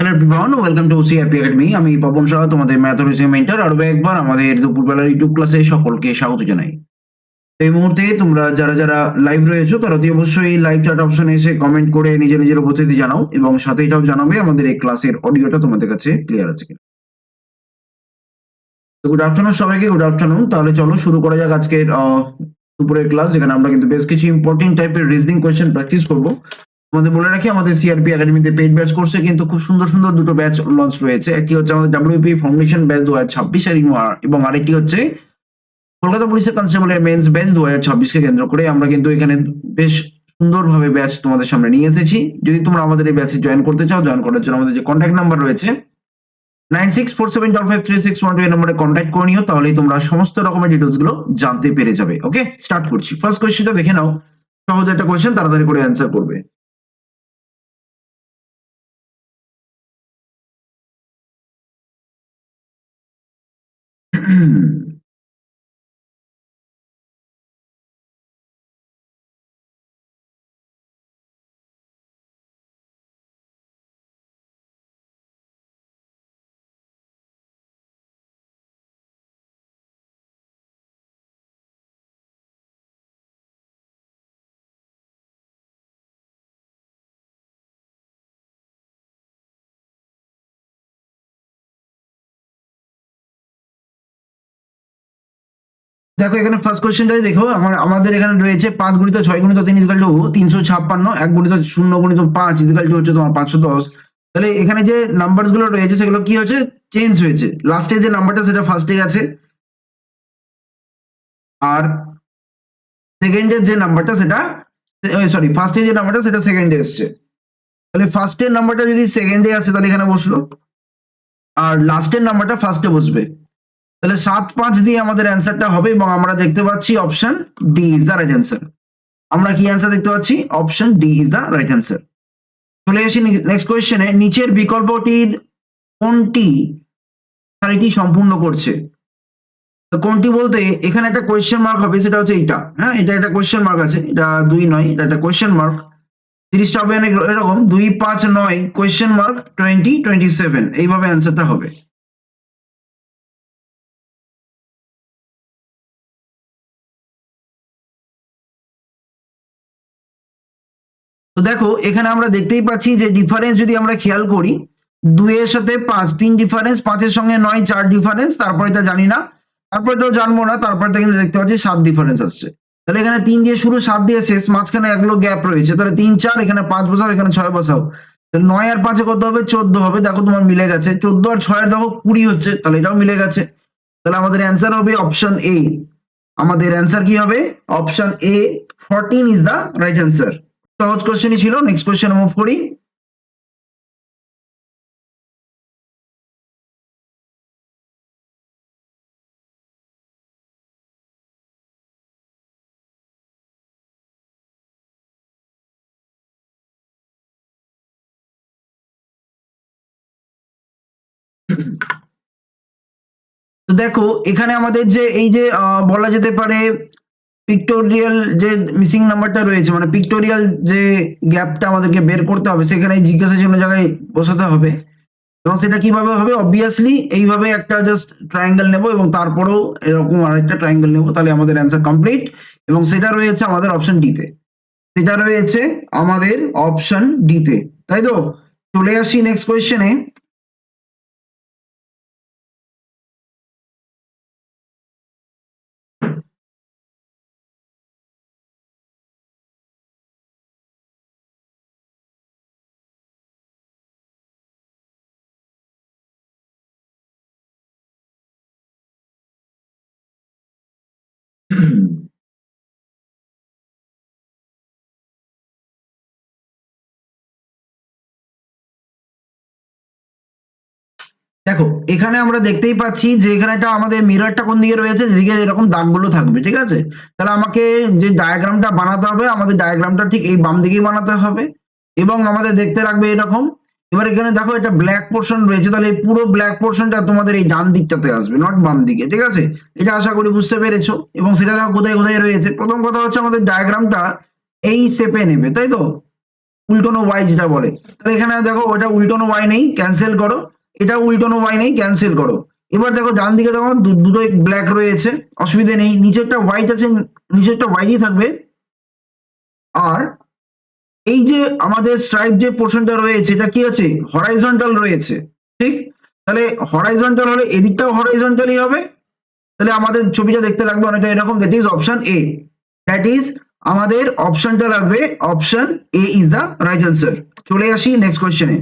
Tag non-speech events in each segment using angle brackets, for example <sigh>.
Hello everyone welcome to CRP academy আমি পবন সাহা তোমাদের ম্যাথোলজি mentor আরও একবার আমাদের দুপুরবেলার ইউটিউব ক্লাসে সকলকে স্বাগত জানাই। এই মুহূর্তে তোমরা যারা যারা লাইভ রয়েছো, তারা অতি অবশ্যই লাইভ চ্যাট অপশনে এসে কমেন্ট করে নিজের নিজের উপস্থিতি জানাও, এবং সাথে এটাও জানাবে আমাদের এই ক্লাসের অডিওটা তোমাদের কাছে ক্লিয়ার আছে কিনা। গুড আফটারনুন সবাইকে গুড আফটারনুন তাহলে চলো শুরু করা যাক আজকের দুপুরের ক্লাস যেখানে আমরা কিন্তু বেশ কিছু ইম্পর্টেন্ট টাইপের রিজনিং কোয়েশ্চেন প্র্যাকটিস করব। আমাদের বলে রাখি আমাদের সিআরপি একাডেমিতে পেইড ব্যাচ করছে কিন্তু খুব সুন্দর সুন্দর দুটো ব্যাচ লঞ্চ রয়েছে। একটি হচ্ছে আমাদের ডাব্লিউপি ফাউন্ডেশন ব্যাচ দু হাজার ছাব্বিশ এবং আরেকটি হচ্ছে কলকাতা পুলিশের কনস্টেবলের মেন্স ব্যাচ দু হাজার ছাব্বিশকে কেন্দ্র করে আমরা কিন্তু এখানে বেশ সুন্দরভাবে ব্যাচ তোমাদের সামনে নিয়ে এসেছি। যদি তোমরা আমাদের এই ব্যাচে জয়েন করতে চাও জয়েন করার জন্য আমাদের যে কন্ট্যাক্ট নাম্বার রয়েছে, nine six four seven double five three six one two এই নম্বরে কন্ট্যাক্ট করে নিও, তাহলেই তোমরা সমস্ত রকমের ডিটেলসগুলো জানতে পেরে যাবে। ওকে স্টার্ট করছি। ফার্স্ট কোয়েশ্চেনটা দেখে নাও। সহজ একটা কোয়েশ্চেন তাড়াতাড়ি করে অ্যান্সার করবে। two. দেখো, এখানে ফার্স্ট কোশ্চেনটাই দেখো, আমার, আমাদের এখানে রয়েছে পাঁচ গুণিত ছয় গুণিত তিন ইজিক্যাল টু তিনশো ছাপ্পান্ন, এক গুণিত শূন্য গুণিত পাঁচ ইজিক্যাল টু হচ্ছে তোমার পাঁচশো দশ। তাহলে এখানে যে নাম্বারগুলো রয়েছে, সেগুলো কি হচ্ছে চেঞ্জ হয়েছে। লাস্টে যে নাম্বারটা সেটা ফার্স্টে গেছে। আর সেকেন্ডের যে নাম্বারটা সেটা সরি ফার্স্টে যে নাম্বারটা সেটা সেকেন্ডে এসছে। তাহলে ফার্স্টের নাম্বারটা যদি সেকেন্ডে আসে, তাহলে এখানে বসল। আর লাস্টের নাম্বারটা ফার্স্টে বসবে। তাহলে সাত পাঁচ দিয়ে আমাদের অ্যান্সারটা হবে এবং আমরা দেখতে পাচ্ছি option D is the right answer আমরা কি অ্যান্সার দেখতে পাচ্ছি? Option D is the right answer চলে আসি নেক্সট কোয়েশ্চেনে নিচের বিকল্পটির কোনটি? সারিটি সম্পূর্ণ করছে? তো কোনটি বলতে এখানে একটা কোয়েশ্চেন মার্ক হবে, সেটা হচ্ছে এইটা। হ্যাঁ এটা একটা কোয়েশ্চেন মার্ক আছে। এটা দুই নয়, এটা একটা কোয়েশ্চেন মার্ক তিরিশটা হবে এরকম। দুই পাঁচ নয় question mark twenty twenty seven এইভাবে অ্যান্সারটা হবে। তো দেখো, এখানে আমরা দেখতেই পাচ্ছি যে ডিফারেন্স যদি আমরা খেয়াল করি, দুইয়ের সাথে পাঁচ, তিন ডিফারেন্স পাঁচের সঙ্গে নয়, চার ডিফারেন্স তারপর এটা জানি না তারপর তো জানব না, তারপরটা কিন্তু দেখতে পাচ্ছি সাত ডিফারেন্স আসছে। তাহলে এখানে তিন দিয়ে শুরু, সাত দিয়ে শেষ, মাঝখানে এগুলো গ্যাপ রয়েছে, তাহলে তিন, চার, এখানে পাঁচ বসাও, এখানে ছয় বসাও। তাহলে নয় আর পাঁচে কত হবে? চোদ্দ হবে। দেখো তোমার মিলে গেছে। চোদ্দ আর ছয়ের দেখো কুড়ি হচ্ছে, তাহলে এটাও মিলে গেছে। তাহলে আমাদের অ্যান্সার হবে অপশন এ আমাদের অ্যান্সার কি হবে? Option A fourteen is the right answer সহজ কোশ্চেনই ছিল। নেক্সট কোশ্চেন মুভ করি দেখো, এখানে আমাদের যে, এই যে বলা যেতে পারে পিক্টোরিয়াল যে মিসিং নাম্বারটা রয়েছে মানে পিক্টোরিয়াল যে গ্যাপটা আমাদেরকে বের করতে হবে সেখানে জিজ্ঞাসা চিহ্ন জায়গায় বসাতে হবে। এবং সেটা কীভাবে হবে? অবভিয়াসলি এইভাবে একটা জাস্ট ট্রায়াঙ্গেল নেব এবং তারপরেও এরকম আরেকটা ট্রায়াঙ্গেল নেব, তাহলে আমাদের অ্যান্সার কমপ্লিট এবং সেটা রয়েছে আমাদের অপশন ডিতে সেটা রয়েছে আমাদের অপশন ডিতে তাই তো? চলে আসি নেক্সট কোয়েশ্চেনে <clears throat> দেখো, এখানে আমরা দেখতেই পাচ্ছি যে এখানে একটা আমাদের মিররটা কোন দিকে রয়েছে, যেদিকে এরকম দাগগুলো থাকবে, ঠিক আছে? তাহলে আমাকে যে ডায়াগ্রামটা বানাতে হবে, আমাদের ডায়াগ্রামটা ঠিক এই বাম দিকেই বানাতে হবে এবং আমাদের দেখতে লাগবে এরকম এবার এখানে দেখো একটা ব্ল্যাক পোর্শন রয়েছে, তাহলে এই পুরো ব্ল্যাক পোর্শনটা তোমাদের এই ডান দিকটাতে আসবে নট বাম দিকে, ঠিক আছে? এটা আশা করি বুঝতে পেরেছ, এবং সেটা দেখো কোথায় কোথায় রয়েছে। প্রথম কথা হচ্ছে আমাদের ডায়াগ্রামটা এই শেপে নেবে, তাই তো? উল্টোনো ওয়াই যেটা বলে। তাহলে এখানে দেখো ওটা উল্টোনো ওয়াই নেই ক্যান্সেল করো। এটা উল্টোনো ওয়াই নেই ক্যান্সেল করো। এবার দেখো ডান দিকে দেখো দুটোই ব্ল্যাক রয়েছে, অসুবিধে নেই। নিচেরটা হোয়াইট আছে, নিচেরটা হোয়াইটই থাকবে। আর এই যে আমাদের স্ট্রাইপ যে পোর্শনটা রয়েছে, এটা কি আছে? হরাইজন্টাল রয়েছে। ঠিক? তাহলে হরাইজন্টাল হলে এদিকটাও হরাইজন্টালই হবে। তাহলে আমাদের ছবিটা দেখতে লাগবে অনেকটা এরকম। That is option A that is আমাদের অপশনটা লাগবে option A is the right answer চলে আসি নেক্সট কোয়েশ্চেনে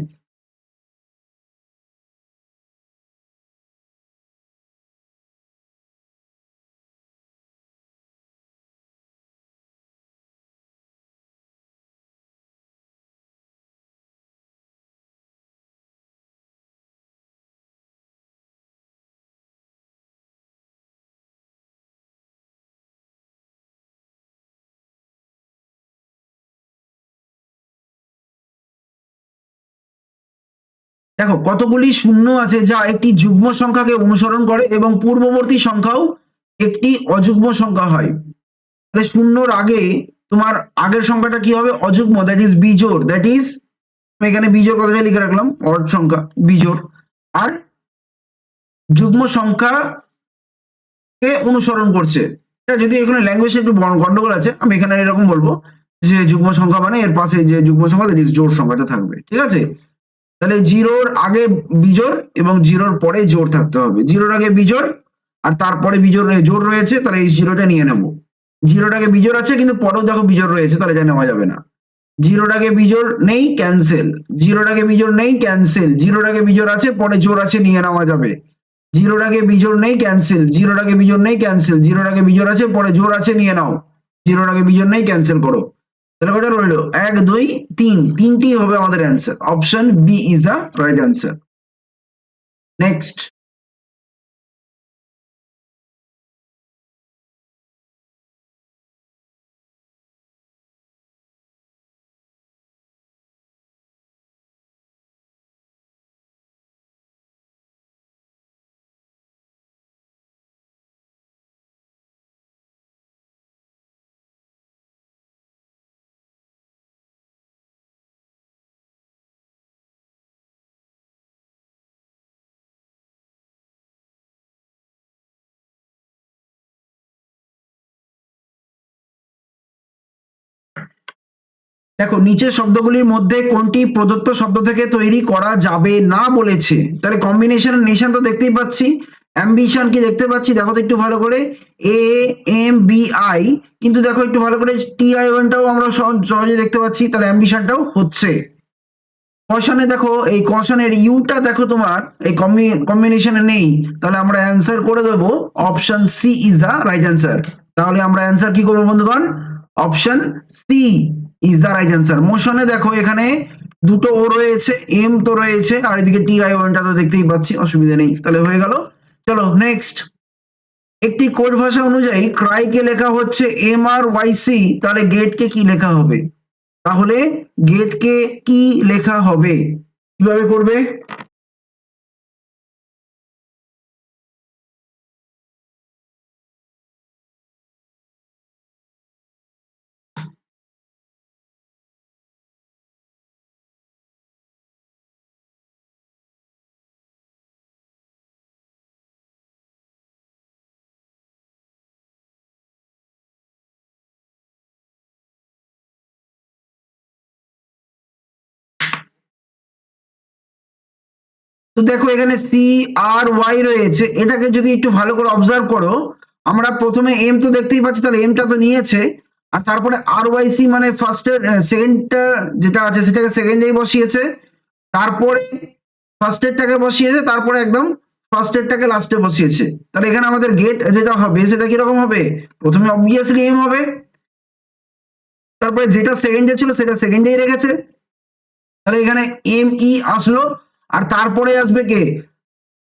দেখো, কতগুলি শূন্য আছে যা একটি যুগ্ম সংখ্যাকে অনুসরণ করে এবং পূর্ববর্তী সংখ্যাও একটি অযুগ্ম সংখ্যা হয়। তাহলে শূন্যর আগে তোমার আগের সংখ্যাটা কি হবে? অযুগ্ম দ্যাট ইজ বিজোড়। দ্যাট ইজ এখানে বিজোর কথা লিখে রাখলাম অড সংখ্যা, বিজোড়। আর যুগ্ম সংখ্যা কে অনুসরণ করছে। যদি এখানে ল্যাঙ্গুয়েজে একটু গন্ডগোল আছে, আমি এখানে এরকম বলব যে যুগ্ম সংখ্যা মানে এর পাশে যে যুগ্ম সংখ্যা দ্যাট ইজ জোড় সংখ্যাটা থাকবে, ঠিক আছে? তাহলে জিরোর আগে বিজোড় এবং জিরোর পরে জোর থাকতে হবে জিরোর আগে বিজোড় আর তারপরে বিজোড় জোর রয়েছে তাহলে এই জিরোটা নিয়ে নেব জিরোর আগে বিজোড় আছে কিন্তু পরেও দেখো বিজোড় রয়েছে তাহলে এটা নেওয়া যাবে না জিরোর আগে বিজোড় নেই ক্যান্সেল জিরোর আগে বিজোড় নেই ক্যান্সেল জিরোর আগে বিজোড় আছে পরে জোর আছে নিয়ে নেওয়া যাবে জিরোর আগে বিজোড় নেই ক্যান্সেল জিরোর আগে বিজোড় নেই ক্যান্সেল জিরোর আগে বিজোড় আছে পরে জোর আছে নিয়ে নাও জিরোর আগে বিজোড় নেই ক্যান্সেল করো তাহলে কটা রইল? এক, দুই, তিন। তিনটি হবে আমাদের answer option B is a right answer next দেখো, নিচের শব্দগুলির মধ্যে কোনটি প্রদত্ত শব্দ থেকে তৈরি করা যাবে না বলেছে। তাহলে কম্বিনেশন নেশন তো দেখতেই পাচ্ছি। অ্যাম্বিশন কি দেখতে পাচ্ছি? দেখো তো একটু ভালো করে। এ এম বি আই কিন্তু দেখো একটু ভালো করে টি আই ওয়ানটাও আমরা সহজ- দেখতে পাচ্ছি, তাহলে অ্যাম্বিশনটাও হচ্ছে। কশনে দেখো, এই কশনের ইউটা দেখো তোমার, এই কম্বিনেশনে নেই। তাহলে আমরা অ্যান্সার করে দেবো option C is the right answer তাহলে আমরা অ্যান্সার কি করব বন্ধুগণ? Option C is the right answer মোশনে দেখো এখানে দুটো ও রয়েছে এম তো রয়েছে, আর এদিকে টি আই ওয়ানটা তো দেখতেই পাচ্ছি, অসুবিধা নেই। তাহলে হয়ে গেল। চলো নেক্সট একটি কোড ভাষা অনুযায়ী ক্রাইকে লেখা হচ্ছে এম আর ওয়াই সি তাহলে গেটকে কি লেখা হবে? তাহলে গেটকে কি লেখা হবে? কীভাবে করবে? তো দেখো এখানে সি আর ওয়াই রয়েছে। এটাকে যদি একটু ভালো করে অবজার্ভ করো, আমরা প্রথমে এম তো দেখতেই পাচ্ছি, তাহলে এমটা তো নিয়েছে। আর তারপরে আর ওয়াই সি মানে ফার্স্টের সেকেন্ডটা যেটা আছে, সেটাকে সেকেন্ডেই বসিয়েছে। তারপরে ফার্স্টেরটাকে বসিয়েছে, তারপরে একদম ফার্স্টেরটাকে লাস্টে বসিয়েছে। তাহলে এখানে আমাদের গেট যেটা হবে, সেটা কীরকম হবে? প্রথমে অবভিয়াসলি এম হবে। তারপরে যেটা সেকেন্ডে ছিল, সেটা সেকেন্ডেই রেখেছে। তাহলে এখানে এম ই আসলো। আর তারপরে আসবে কে?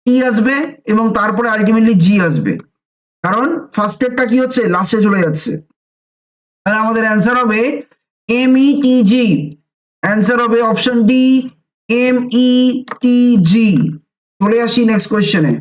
টি আসবে এবং তারপরে আলটিমেটলি জি আসবে। কারণ ফার্স্ট স্টেপটা কি হচ্ছে? লাস্টে চলে যাচ্ছে। তাহলে আমাদের অ্যান্সার হবে M E T G answer হবে option D M E T G চলে আসি নেক্সট কোয়েশ্চেনে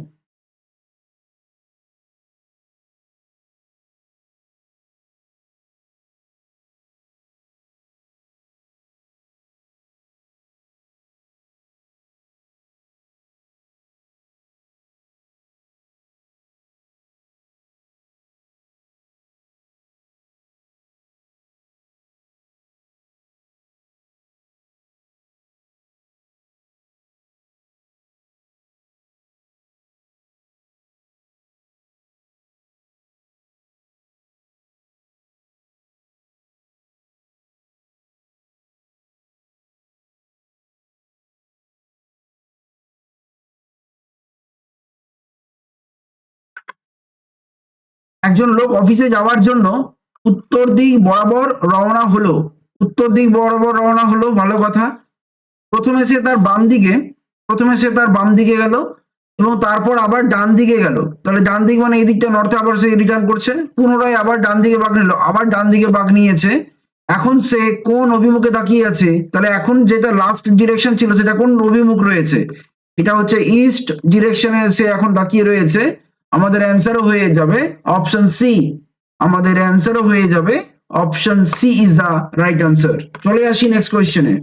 একজন লোক অফিসে যাওয়ার জন্য উত্তর দিক বরাবর রওনা হলো। উত্তর দিক বরাবর রওনা হলো, ভালো কথা। প্রথমে সে তার বাম দিকে, প্রথমে সে তার বাম দিকে গেল এবং তারপর আবার ডান দিকে গেল। তাহলে ডান দিক মানে এই দিকটা নর্থে আবার সে রিটার্ন করছে। পুনরায় আবার ডান দিকে বাঘ নিল, আবার ডান দিকে বাঘ নিয়েছে। এখন সে কোন অভিমুখে তাকিয়ে আছে? তাহলে এখন যেটা লাস্ট ডিরেকশন ছিল, সেটা কোন অভিমুখ রয়েছে? এটা হচ্ছে ইস্ট ডিরেকশনে সে এখন তাকিয়ে রয়েছে। আমাদের অ্যান্সারও হয়ে যাবে অপশন সি আমাদের অ্যান্সারও হয়ে যাবে option C is the right answer চলে আসি নেক্সট কোয়েশ্চেনে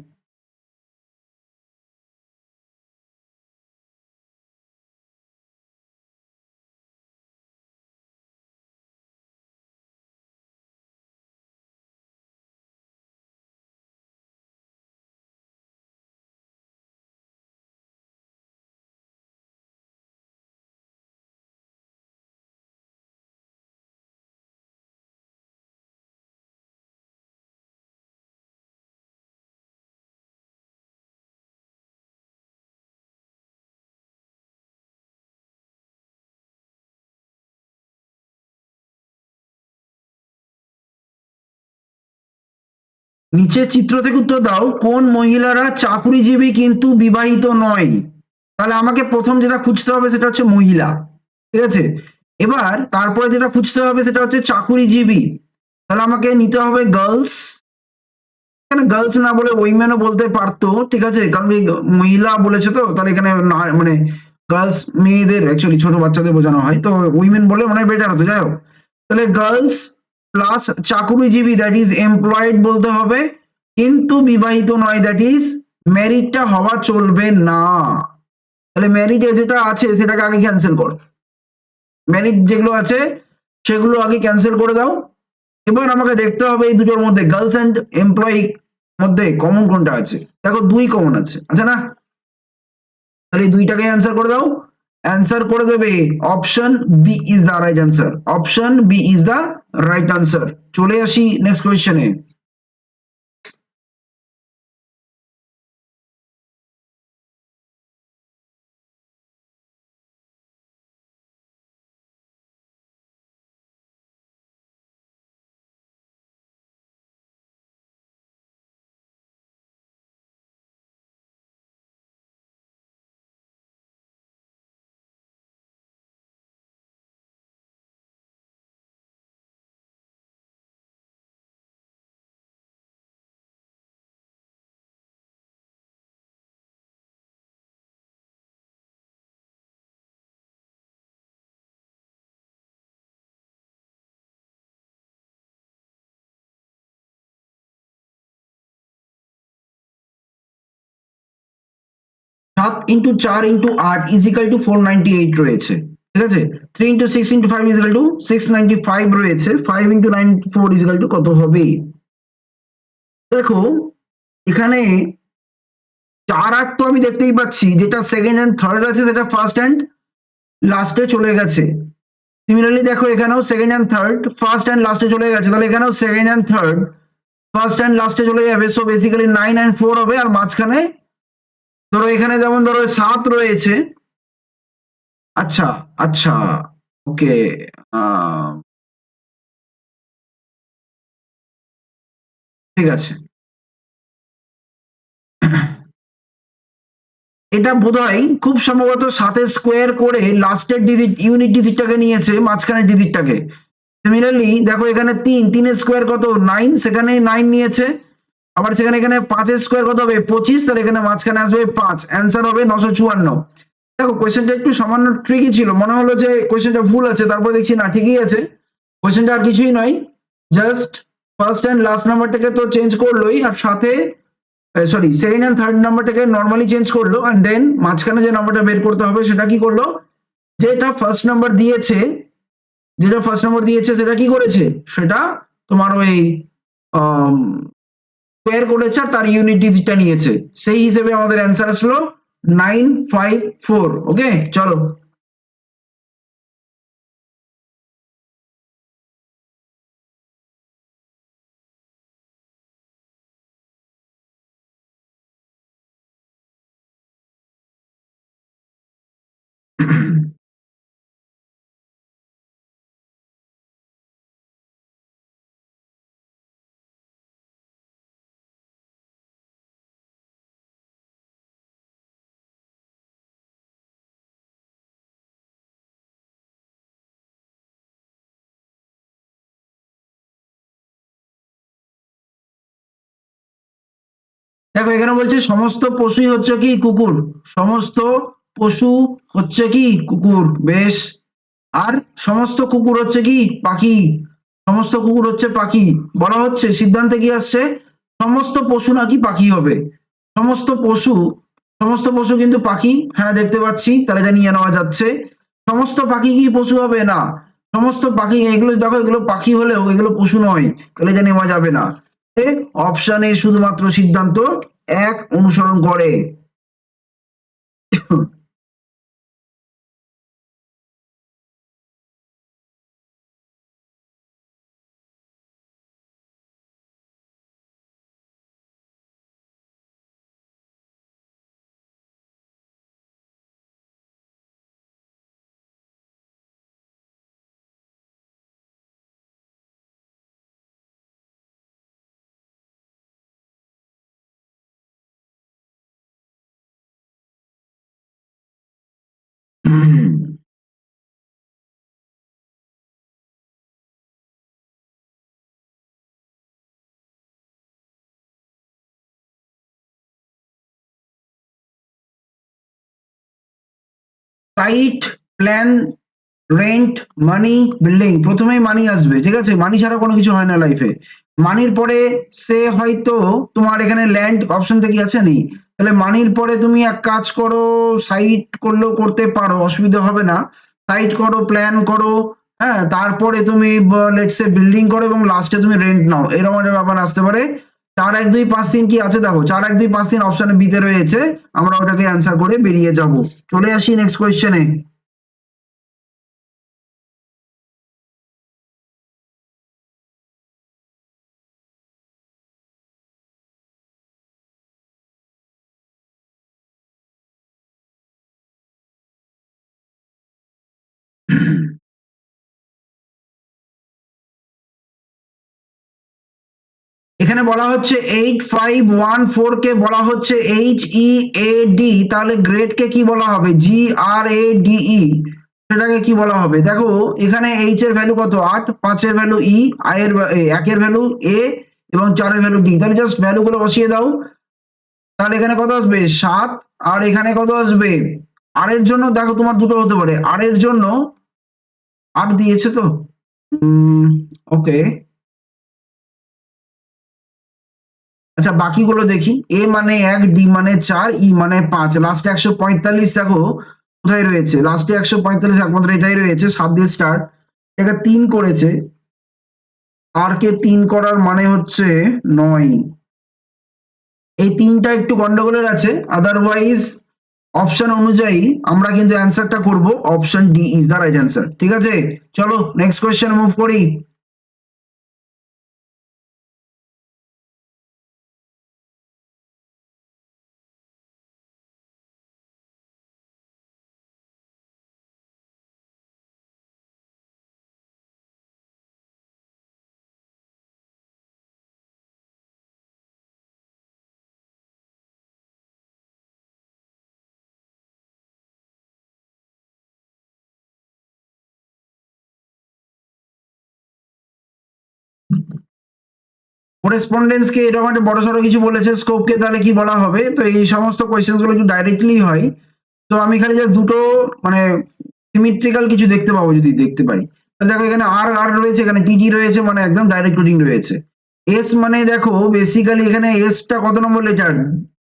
নিচের চিত্র থেকে উত্তর দাও, কোন মহিলারা চাকুরিজীবী কিন্তু বিবাহিত নয়? তাহলে আমাকে প্রথম যেটা খুঁজতে হবে সেটা হচ্ছে মহিলা, ঠিক আছে? এবার তারপরে যেটা খুঁজতে হবে সেটা হচ্ছে চাকুরিজীবী। তাহলে আমাকে নিতে হবে গার্লস এখানে গার্লস না বলে উইমেনও বলতে পারতো, ঠিক আছে? কারণ মহিলা বলেছে তো, তাহলে এখানে মানে গার্লস মেয়েদের অ্যাকচুয়ালি ছোট বাচ্চাদের বোঝানো হয়, তো উইমেন বলে মনে বেটার হতো, যাই হোক। তাহলে গার্লস প্লাস চাকুরিজীবী দ্যাট ইজ এমপ্লয়েড বলতে হবে, কিন্তু বিবাহিত নয় দ্যাট ইজ ম্যারিডটা হওয়া চলবে না। তাহলে ম্যারিড যেটা আছে, সেটাকে আগে ক্যান্সেল কর। ম্যারিড যেগুলো আছে, সেগুলো আগে ক্যান্সেল করে দাও। এবার আমাকে দেখতে হবে এই দুটোর মধ্যে গার্লস অ্যান্ড এমপ্লয়ি মধ্যে কমন কোনটা আছে? দেখো দুই কমন আছে আচ্ছা না? তাহলে দুইটাকে অ্যান্সার করে দাও। অ্যান্সার করে দেবে। Option B is the right answer option B is the right answer চলে আসি নেক্সট কোয়েশ্চেনে সাত ইন্টু চার ইন্টু আট is equal to four ninety eight রয়েছে, ঠিক আছে? Three into six into five is equal to six ninety five রয়েছে five into nine four is equal to কত হবে? দেখো, এখানে চার আট তো আমি দেখতেই পাচ্ছি, যেটা সেকেন্ড অ্যান্ড থার্ড আছে, সেটা ফার্স্ট অ্যান্ড লাস্টে চলে গেছে। সিমিলারলি দেখো, এখানেও second and third first and লাস্টে চলে গেছে, তাহলে এখানেও second and third first and লাস্টে চলে যাবে। So basically nine and four হবে, আর মাঝখানে ধরো এখানে যেমন ধরো সাত রয়েছে। আচ্ছা আচ্ছা ওকে ঠিক আছে। এটা বোধহয় খুব সম্ভবত সাথে স্কোয়ার করে লাস্টের ডিজিট ইউনিট ডিজিটটাকে নিয়েছে, মাঝখানের ডিজিটটাকে সিমিলারলি দেখো এখানে তিন, তিনের স্কোয়ার কত? নাইন সেখানে নাইন নিয়েছে। আবার সেখানে এখানে পাঁচের স্কোয়ার কত হবে? পঁচিশ, তাহলে এখানে মাঝখানে আসবে পাঁচ। অ্যান্সার হবে নশো চুয়ান্ন। দেখো কোয়েশ্চেনটা একটু সামান্য ট্রিকি ছিল। মনে হলো যে কোয়েশ্চেনটা ভুল আছে, তারপর দেখছি না, ঠিকই আছে। কোয়েশ্চেনটা আর কিছুই নয়। জাস্ট ফার্স্ট অ্যান্ড লাস্ট নাম্বারটাকে তো চেঞ্জ করলোই, আর সাথে সরি সেকেন্ড অ্যান্ড থার্ড নাম্বারটাকে নর্মালি চেঞ্জ করল অ্যান্ড দেন মাঝখানে যে নাম্বারটা বের করতে হবে, সেটা কি করল? যেটা ফার্স্ট নাম্বার দিয়েছে, যেটা ফার্স্ট নাম্বার দিয়েছে, সেটা কি করেছে? সেটা তোমার ওই স্কোয়ার করেছে তার ইউনিট ডিজিটটা নিয়েছে। সেই হিসেবে আমাদের অ্যান্সার আসলো নাইন ফাইভ ফোর ওকে চলো। দেখো, এখানে বলছে সমস্ত পশুই হচ্ছে কি কুকুর? সমস্ত পশু হচ্ছে কি কুকুর? বেশ। আর সমস্ত কুকুর হচ্ছে কি পাখি? সমস্ত কুকুর হচ্ছে পাখি। বলা হচ্ছে, সিদ্ধান্তে কি আসছে? সমস্ত পশু নাকি পাখি হবে? সমস্ত পশু সমস্ত পশু কিন্তু পাখি। হ্যাঁ দেখতে পাচ্ছি, তাহলে এটা নিয়ে নেওয়া যাচ্ছে। সমস্ত পাখি কি পশু হবে? না। সমস্ত পাখি, এগুলো দেখো, এগুলো পাখি হলেও এগুলো পশু নয়। তাহলে এটা নেওয়া যাবে না। অপশানে শুধুমাত্র সিদ্ধান্ত এক অনুসরণ করে। Site plan rent money building প্রথমেই মানি আসবে, ঠিক আছে? মানি ছাড়া কোনো কিছু হয় না লাইফে মানির পরে সে হয়তো তোমার এখানে ল্যান্ড অপশনটা কি আছে নেই। তাহলে মানির পরে তুমি এক কাজ করো সাইট করলেও করতে পারো, অসুবিধা হবে না। সাইট করো প্ল্যান করো হ্যাঁ? তারপরে তুমি লেটসে বিল্ডিং করো এবং লাস্টে তুমি রেন্ট নাও। এরকম একটা ব্যাপার আসতে পারে। চার এক দুই পাঁচ তিন কি আছে? দেখো, চার এক দুই পাঁচ তিন অপশনে বিতে রয়েছে। আমরা ওটাকে অ্যান্সার করে বেরিয়ে যাব। চলে আসি নেক্সট কোয়েশ্চেনে এখানে বলা হচ্ছে এইট ফাইভ ওয়ান ফোর কে বলা হচ্ছে এইচ ই এ ডি তাহলে গ্রেড কে কি বলা হবে? জি আর এ ডি ই সেটাকে কি বলা হবে? দেখো, এখানে এইচ এর ভ্যালু কত? আট পাঁচের ভ্যালু ই আয়ের একের ভ্যালু এ এবং চারের ভ্যালু ডি তাহলে জাস্ট ভ্যালু গুলো বসিয়ে দাও। তাহলে এখানে কত আসবে? সাত। আর এখানে কত আসবে? আর এর জন্য দেখো তোমার দুটো হতে পারে। আর এর জন্য আট দিয়েছে তো? ওকে আচ্ছা বাকিগুলো দেখি। এ মানে এক ডি মানে চার, ই মানে পাঁচ। লাস্টে একশো পঁয়তাল্লিশ, দেখো, কোথায় রয়েছে? লাস্টে একশো পঁয়তাল্লিশ, একমাত্র এটাই রয়েছে, সাত দিয়ে স্টার এটা তিন করেছে। আর কে তিন করার মানে হচ্ছে নয়। এই তিনটা একটু গন্ডগোলের আছে। আদারওয়াইজ অপশন অনুযায়ী আমরা কিন্তু অ্যান্সারটা করব option D is the right answer ঠিক আছে? চলো নেক্সট কোয়েশ্চেন মুভ করি। করেসপন্ডেন্স কে এরকম একটা বড় সড়ো কিছু বলেছে স্কোপ কে তাহলে কি বলা হবে? তো এই সমস্ত কোয়েশ্চেনগুলো একটু ডাইরেক্টলি হয়। তো আমি খালি জাস্ট দুটো মানে সিমেট্রিক্যাল কিছু দেখতে পাবো যদি দেখতে পাই দেখো এখানে আর আর রয়েছে, এখানে টিটি রয়েছে মানে একদম ডাইরেক্ট রুটিং রয়েছে। এস মানে দেখো বেসিক্যালি এখানে এসটা কত নম্বর লেটার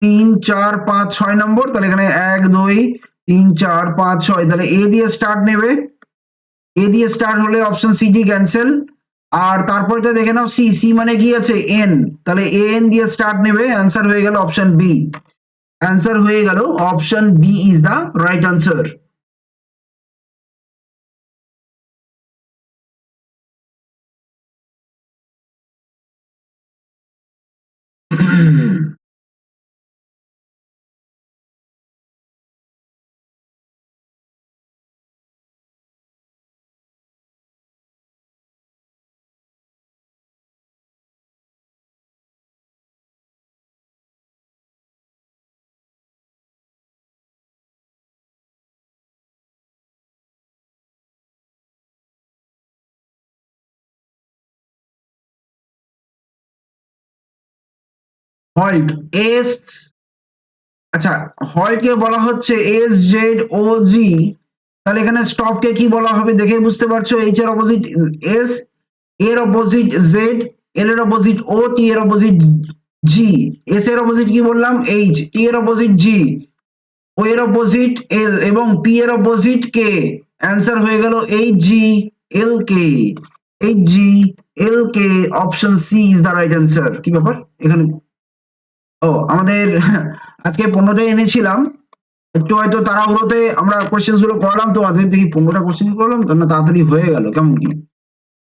তিন, চার, পাঁচ, ছয় নম্বর? তাহলে এখানে এক, দুই, তিন, চার, পাঁচ, ছয়। তাহলে এ দিয়ে স্টার্ট নেবে। এ দিয়ে স্টার্ট হলে অপশন সিডি ক্যান্সেল আর তারপরটা দেখে নাও সি সি মানে কি আছে? এন তাহলে এ এন দিয়ে স্টার্ট নেবে অ্যান্সার হয়ে গেল অপশন বি অ্যান্সার হয়ে গেল option B is the right answer halt S আচ্ছা হল্টকে বলা হচ্ছে এস জেড ও জি তাহলে এখানে স্টপকে কি বলা হবে দেখে বুঝতে পারছ? এইচ এর অপোজিট এস এর অপোজিট জেড এল এর অপোজিট ও টি এর অপোজিট জি এস এর অপোজিট কি বললাম? এইচ টি এর অপোজিট জি ও এর অপোজিট এল এবং পি এর অপোজিট কে অ্যান্সার হয়ে গেল এইচ জি এল কে H G L K option C is the right answer কি ব্যাপার? এখানে ও, আমাদের <laughs> আজকে পনেরোটাই এনেছিলাম। একটু হয়তো তাড়াহুড়োতে আমরা কোশ্চেনগুলো করলাম তোমাদের দেখি পনেরোটা কোশ্চেন করলাম তো না তাড়াতাড়ি হয়ে গেল, কেমন কি?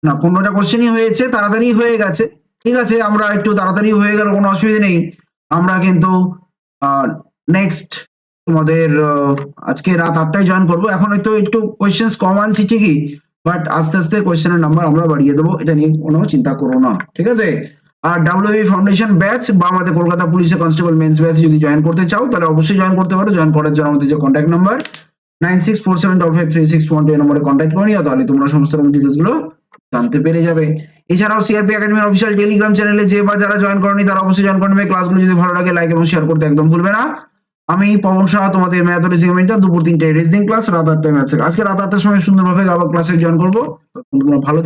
না, পনেরোটা কোশ্চেনই হয়েছে, তাড়াতাড়ি হয়ে গেছে। ঠিক আছে, আমরা একটু তাড়াতাড়ি হয়ে গেল, কোনো অসুবিধা নেই। আমরা কিন্তু নেক্সট তোমাদের আজকে রাত আটটায় জয়েন করব। এখন হয়তো একটু কোয়েশ্চেন কম আনছি ঠিকই বাট আস্তে আস্তে কোয়েশ্চেনের নাম্বার আমরা বাড়িয়ে দেবো। এটা নিয়ে কোনো চিন্তা করো না, ঠিক আছে? আর ডাব্লিউবি ফাউন্ডেশন ব্যাচ বা আমাদের কলকাতা পুলিশের কনস্টেবল মেন্স ব্যাচ যদি জয়েন করতে চাও, তাহলে অবশ্যই জয়েন করতে পারো। জয়েন করার জন্য আমাদের যে contact number nine six four seven double five three six one two নম্বরে কন্ট্যাক্ট করে তাহলে তোমরা সমস্ত রকম ডিটেলসগুলো জানতে পেরে যাবে। এছাড়াও সিআরপি একাডেমির অফিসিয়াল টেলিগ্রাম চ্যানেলে যে বা যারা জয়েন করেনি, তারা অবশ্যই জয়েন করবে ক্লাসগুলো যদি ভালো লাগে লাইক এবং শেয়ার করতে একদম ভুলবে না। আমি পবন সাহা তোমাদের ম্যাথোলজি গভর্নমেন্টটা দুপুর তিনটে রেজিং ক্লাস রাত আটটায় ম্যাথ আজকে রাত আটটার সময় সুন্দরভাবে আবার ক্লাসে জয়েন করব। ভালো